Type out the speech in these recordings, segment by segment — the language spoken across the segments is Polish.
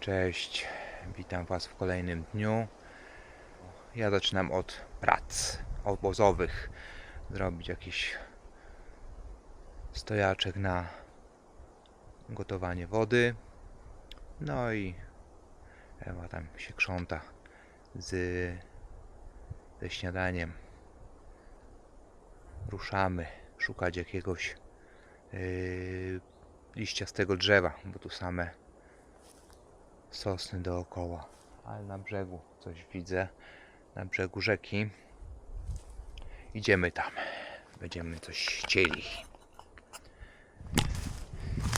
Cześć, witam Was w kolejnym dniu. Ja zaczynam od prac obozowych. Zrobić jakiś stojaczek na gotowanie wody. No i Ewa tam się krząta z, ze śniadaniem. Ruszamy szukać jakiegoś yy, liściastego drzewa, bo tu same sosny dookoła. Ale na brzegu coś widzę. Na brzegu rzeki. Idziemy tam. Będziemy coś chcieli.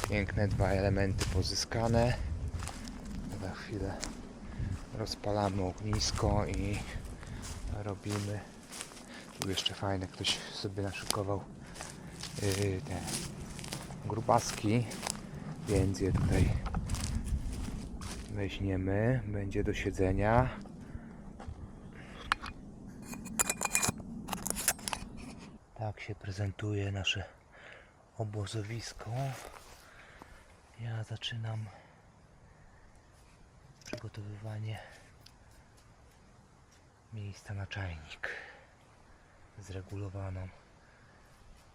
Piękne dwa elementy pozyskane. Za chwilę rozpalamy ognisko i robimy. Tu jeszcze fajne, ktoś sobie naszykował yy, te grubaski, więc je tutaj weźmiemy. Będzie do siedzenia. Tak się prezentuje nasze obozowisko. Ja zaczynam przygotowywanie miejsca na czajnik z regulowaną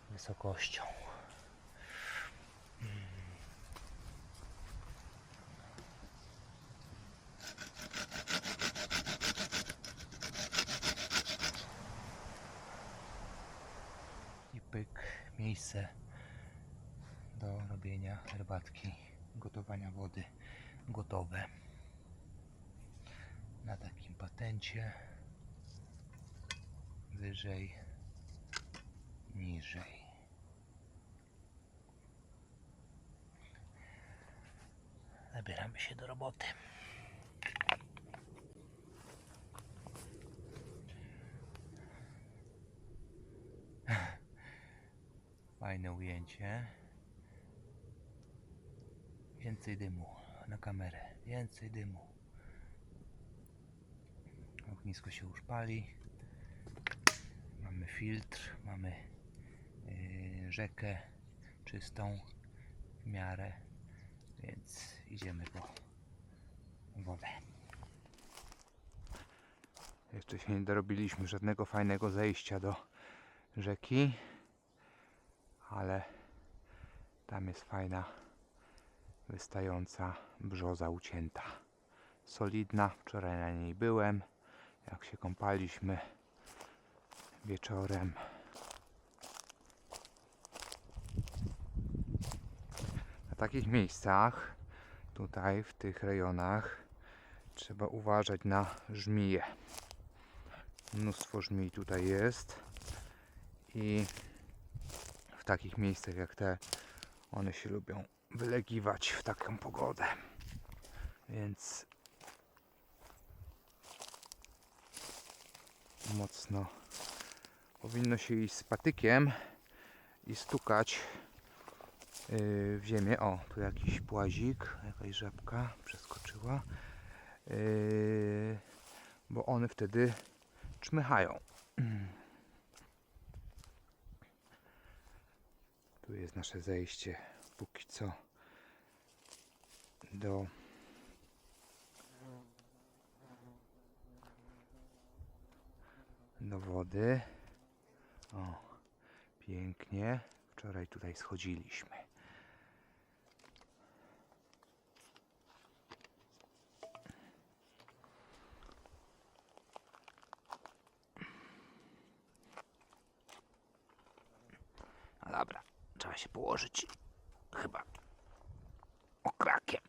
wysokością. i pyk, miejsce do robienia herbatki, gotowania wody gotowe. Na takim patencie wyżej, niżej. Zabieramy się do roboty. Fajne ujęcie. Więcej dymu na kamerę. Więcej dymu. Ognisko się już pali. Mamy filtr, mamy yy, rzekę czystą w miarę, więc idziemy po wodę. Jeszcze się nie dorobiliśmy żadnego fajnego zejścia do rzeki ale tam jest fajna wystająca brzoza ucięta. Solidna, wczoraj na niej byłem, jak się kąpaliśmy wieczorem. Na takich miejscach, tutaj w tych rejonach, trzeba uważać na żmije. Mnóstwo żmij tutaj jest i takich miejscach jak te one się lubią wylegiwać w taką pogodę. Więc mocno powinno się iść z patykiem i stukać yy, w ziemię. O, tu jakiś płazik, jakaś żabka przeskoczyła. Yy, bo one wtedy czmychają. Tu jest nasze zejście póki co do do wody. O, pięknie. Wczoraj tutaj schodziliśmy. No dobra, trzeba się położyć chyba okrakiem.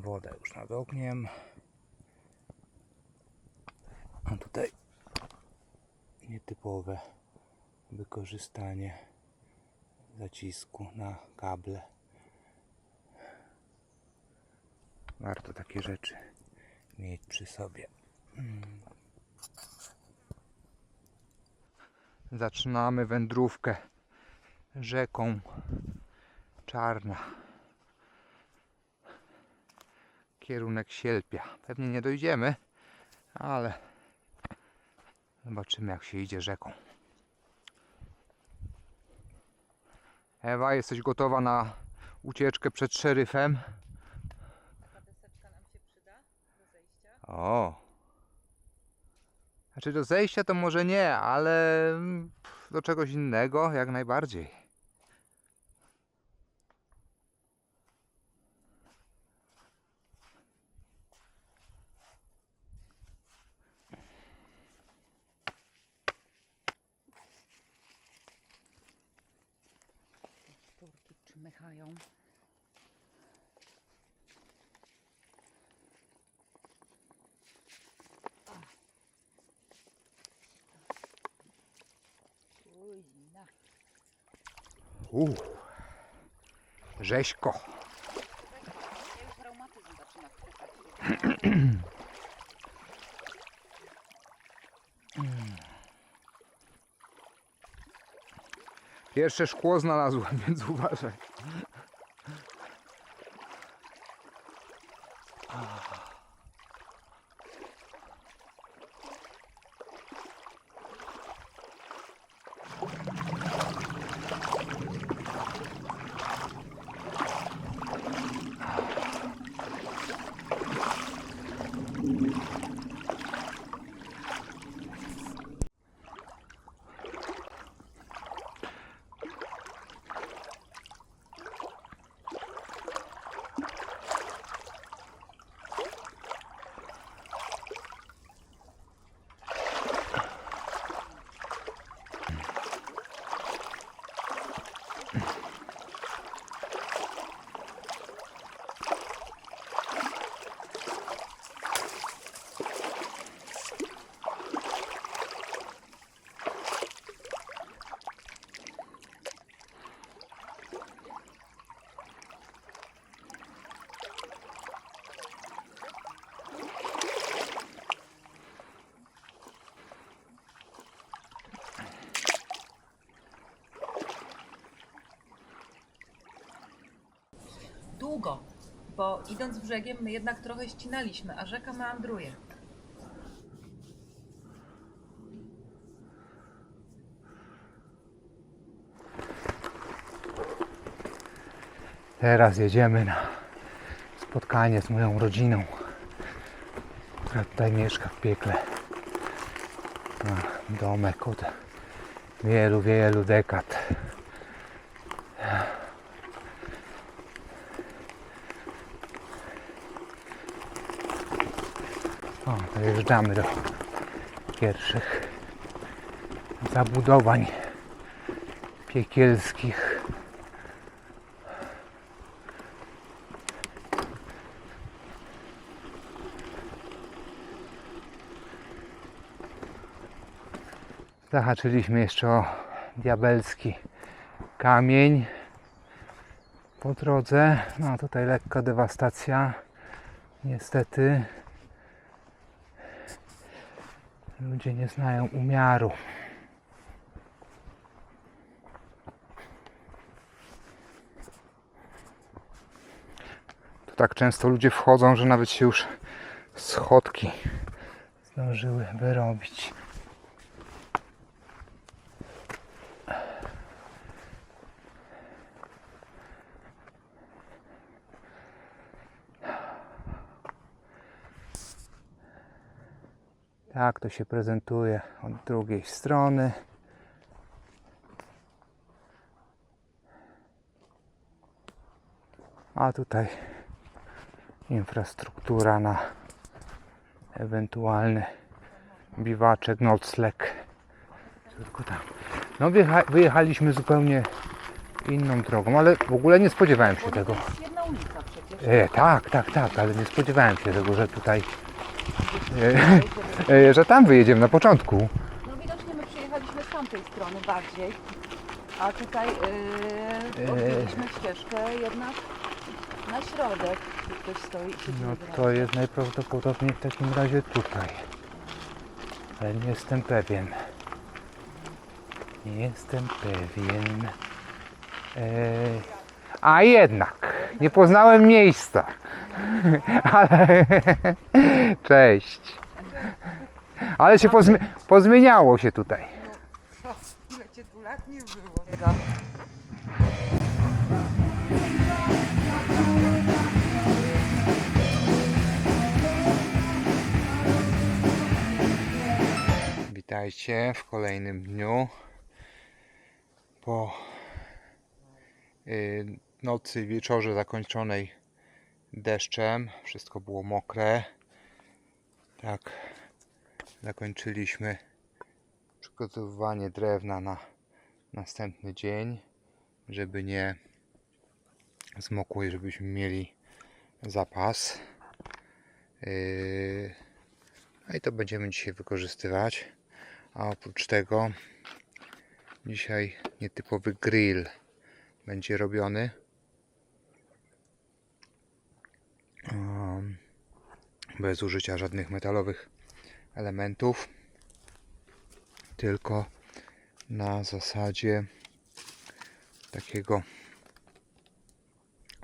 Woda już nad ogniem. A tutaj nietypowe wykorzystanie zacisku na kable. Warto takie rzeczy mieć przy sobie. Zaczynamy wędrówkę rzeką Czarna. Kierunek Sielpia. Pewnie nie dojdziemy, ale zobaczymy jak się idzie rzeką. Ewa, jesteś gotowa na ucieczkę przed szeryfem? Ta deseczka nam się przyda do zejścia. O. Znaczy do zejścia to może nie, ale do czegoś innego jak najbardziej. Ujna. Uuu. Rzeźko. Pierwsze szkło znalazłem, więc uważaj. Bo idąc brzegiem my jednak trochę ścinaliśmy, a rzeka meandruje. Teraz jedziemy na spotkanie z moją rodziną, która tutaj mieszka w piekle. Na domek od wielu, wielu dekad. O, dojeżdżamy do pierwszych zabudowań piekielskich. Zahaczyliśmy jeszcze o diabelski kamień po drodze. No tutaj lekka dewastacja. Niestety ludzie nie znają umiaru. Tu tak często ludzie wchodzą, że nawet się już schodki zdążyły wyrobić. Tak to się prezentuje od drugiej strony. A tutaj infrastruktura na ewentualny biwaczek, nocleg. Tylko tam. No wyjecha- wyjechaliśmy zupełnie inną drogą, ale w ogóle nie spodziewałem się tego. jedna ulica przecież. E, tak, tak, tak, ale nie spodziewałem się tego, że tutaj, że tam wyjedziemy na początku. No widocznie my przyjechaliśmy z tamtej strony bardziej. A tutaj yy, odbyliśmy ścieżkę jednak na środek. Ktoś stoi i No to jest najprawdopodobniej w takim razie tutaj. Ale nie jestem pewien. Nie jestem pewien. E, a jednak, nie poznałem miejsca. Ale cześć. Ale się pozmi- pozmieniało się tutaj. Tu lat nie było? Witajcie w kolejnym dniu. Po y, nocy, wieczorze zakończonej deszczem. Wszystko było mokre. Tak, zakończyliśmy przygotowywanie drewna na następny dzień, żeby nie zmokło i żebyśmy mieli zapas. Yy, no i to będziemy dzisiaj wykorzystywać. A oprócz tego dzisiaj nietypowy grill będzie robiony. Bez użycia żadnych metalowych elementów. Tylko na zasadzie takiego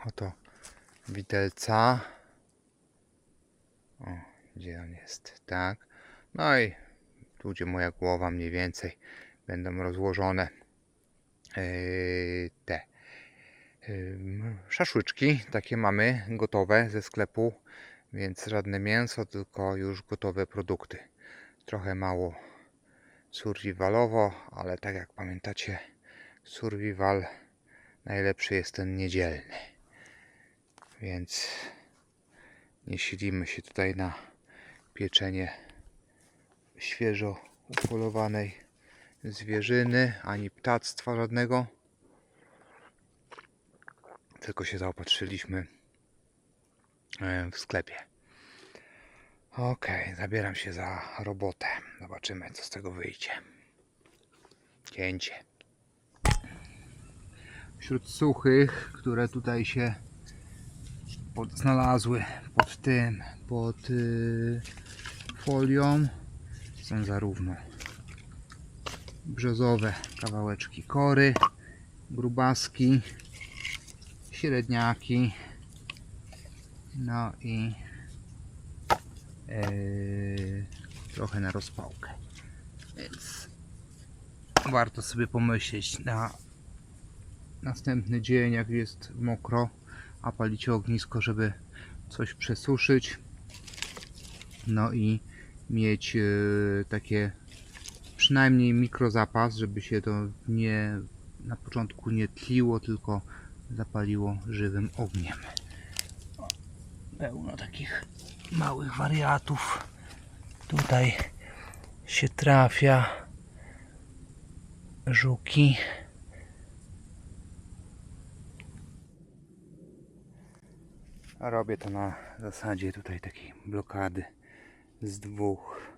oto widelca. O, gdzie on jest? Tak. No i tu, gdzie moja głowa mniej więcej będą rozłożone yy, te yy, szaszłyczki. Takie mamy gotowe ze sklepu, więc żadne mięso, tylko już gotowe produkty. Trochę mało survivalowo, ale tak jak pamiętacie, survival najlepszy jest ten niedzielny. Więc nie silimy się tutaj na pieczenie świeżo upolowanej zwierzyny, ani ptactwa żadnego. Tylko się zaopatrzyliśmy w sklepie. Ok, zabieram się za robotę. Zobaczymy, co z tego wyjdzie. Cięcie. Wśród suchych, które tutaj się pod, znalazły pod tym, pod y, folią, są zarówno brzozowe kawałeczki kory, grubaski, średniaki, no i yy, trochę na rozpałkę. Więc warto sobie pomyśleć na następny dzień, jak jest mokro, a palicie ognisko, żeby coś przesuszyć. No i mieć yy, takie przynajmniej mikrozapas, żeby się to nie na początku nie tliło, tylko zapaliło żywym ogniem. Pełno takich małych wariatów tutaj się trafia. Żuki. Robię to na zasadzie tutaj takiej blokady z dwóch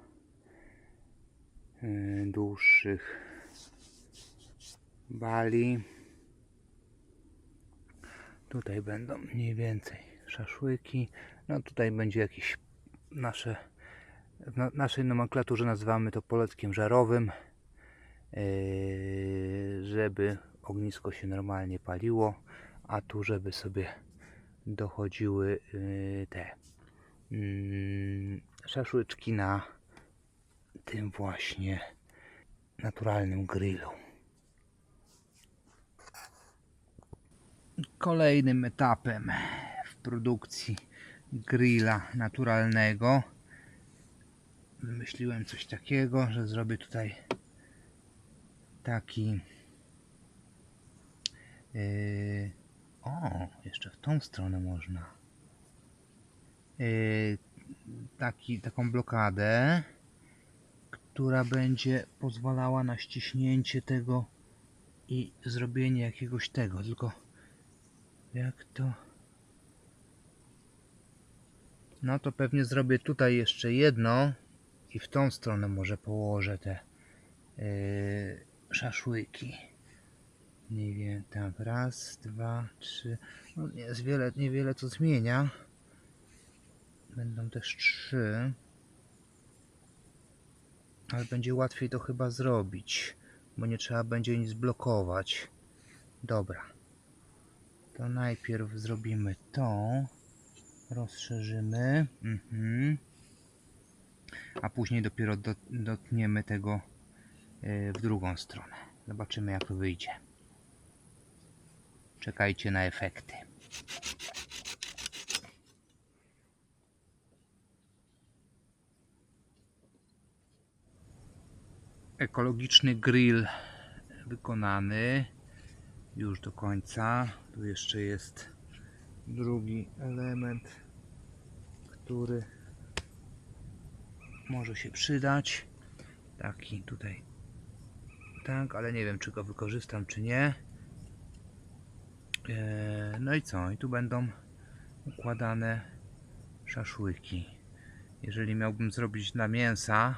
yy, dłuższych bali. Tutaj będą mniej więcej szaszłyki. No tutaj będzie jakieś nasze w na, naszej nomenklaturze nazywamy to poleckiem żarowym, yy, żeby ognisko się normalnie paliło, a tu żeby sobie dochodziły yy, te mm, szaszłyczki na tym właśnie naturalnym grillu. Kolejnym etapem produkcji grilla naturalnego. Wymyśliłem coś takiego, że zrobię tutaj taki yy, o, jeszcze w tą stronę można. Yy, taki, taką blokadę która będzie pozwalała na ściśnięcie tego i zrobienie jakiegoś tego, tylko jak to No to pewnie zrobię tutaj jeszcze jedno i w tą stronę może położę te yy, szaszłyki. Nie wiem, tam raz, dwa, trzy. No jest wiele, niewiele co zmienia. Będą też trzy. Ale będzie łatwiej to chyba zrobić, bo nie trzeba będzie nic blokować. Dobra. To najpierw zrobimy to. Rozszerzymy. Mhm. A później dopiero do, dotniemy tego yy, w drugą stronę. Zobaczymy jak to wyjdzie. Czekajcie na efekty. Ekologiczny grill wykonany już do końca. Tu jeszcze jest drugi element, który może się przydać. Taki tutaj. Tak, ale nie wiem, czy go wykorzystam, czy nie. Eee, No i co? I tu będą układane szaszłyki. Jeżeli miałbym zrobić dla mięsa,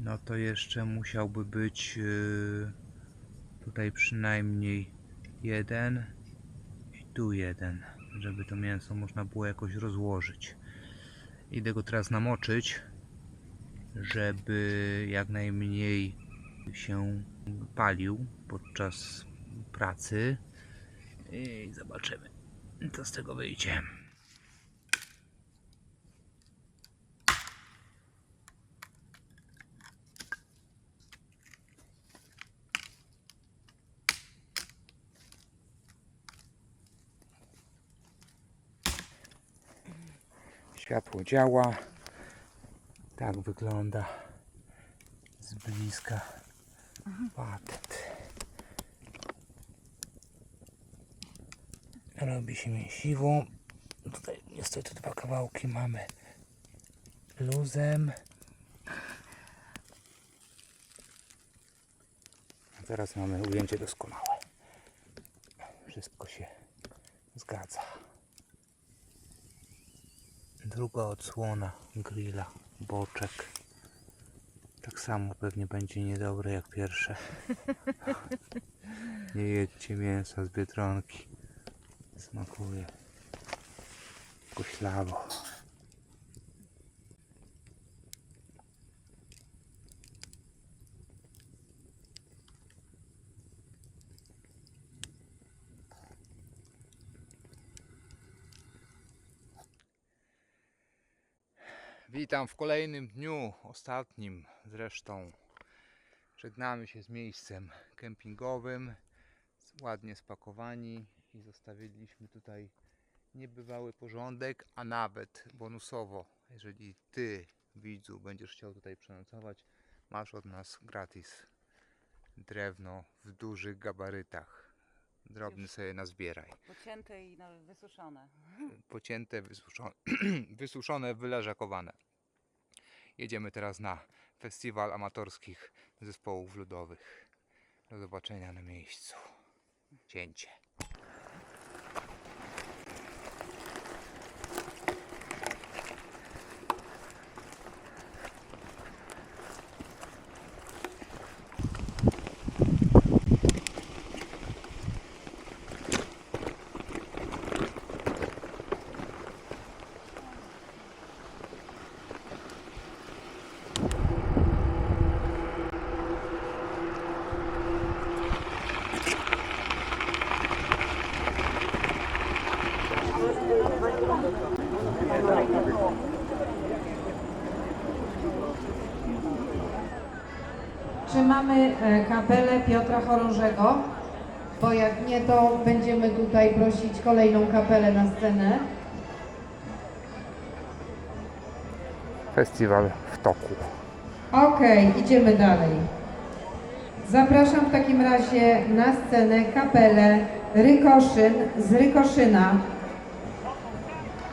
no to jeszcze musiałby być yy, tutaj przynajmniej jeden tu jeden, żeby to mięso można było jakoś rozłożyć. Idę go teraz namoczyć, żeby jak najmniej się palił podczas pracy i zobaczymy co z tego wyjdzie. Światło działa. Tak wygląda z bliska patent. Robi się mięsiwo. Tutaj niestety dwa kawałki mamy luzem. A teraz mamy ujęcie doskonałe. Wszystko się zgadza. Druga odsłona grilla, boczek. Tak samo pewnie będzie niedobre jak pierwsze. Nie jedźcie mięsa z biedronki. Smakuje koślawo. Witam w kolejnym dniu, ostatnim zresztą. Żegnamy się z miejscem kempingowym, ładnie spakowani i zostawiliśmy tutaj niebywały porządek, a nawet bonusowo, jeżeli Ty, widzu, będziesz chciał tutaj przenocować, masz od nas gratis drewno w dużych gabarytach. Drobny Już. sobie nazbieraj. Pocięte i wysuszone. pocięte, wysuszone, wysuszone, wyleżakowane. Jedziemy teraz na festiwal amatorskich zespołów ludowych. Do zobaczenia na miejscu. Cięcie. Czy mamy e, kapelę Piotra Chorążego? Bo jak nie, to będziemy tutaj prosić kolejną kapelę na scenę. Festiwal w toku. Okej, idziemy dalej. Zapraszam w takim razie na scenę kapelę Rykoszyn z Rykoszyna.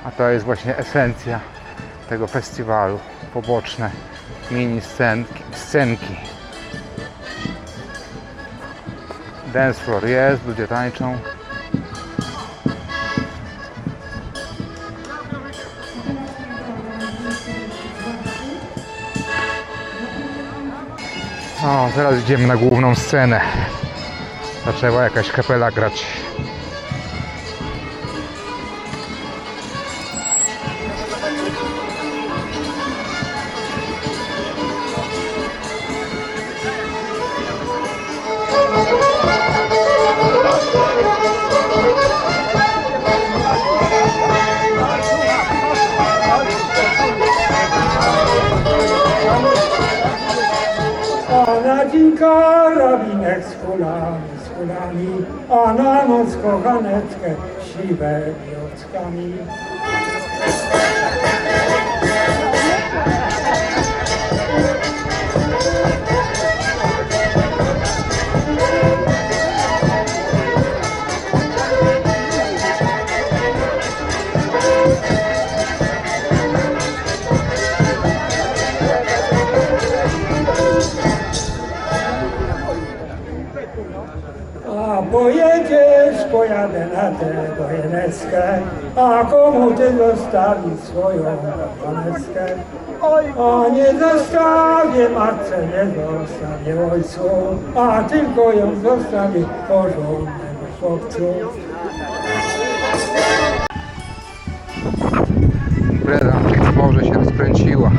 A to jest właśnie esencja tego festiwalu. Poboczne mini scenki. scenki. Dance floor jest, ludzie tańczą. O, teraz idziemy na główną scenę. Zaczęła jakaś kapela grać. Kulami, a na noc kochaneczkę siwe wiockami. A komu ty zostawisz swoją paneckę? A nie zostawię matce, nie zostawię ojcu, a tylko ją zostawię porządnemu chłopcu. Impreza dworze się rozkręciła.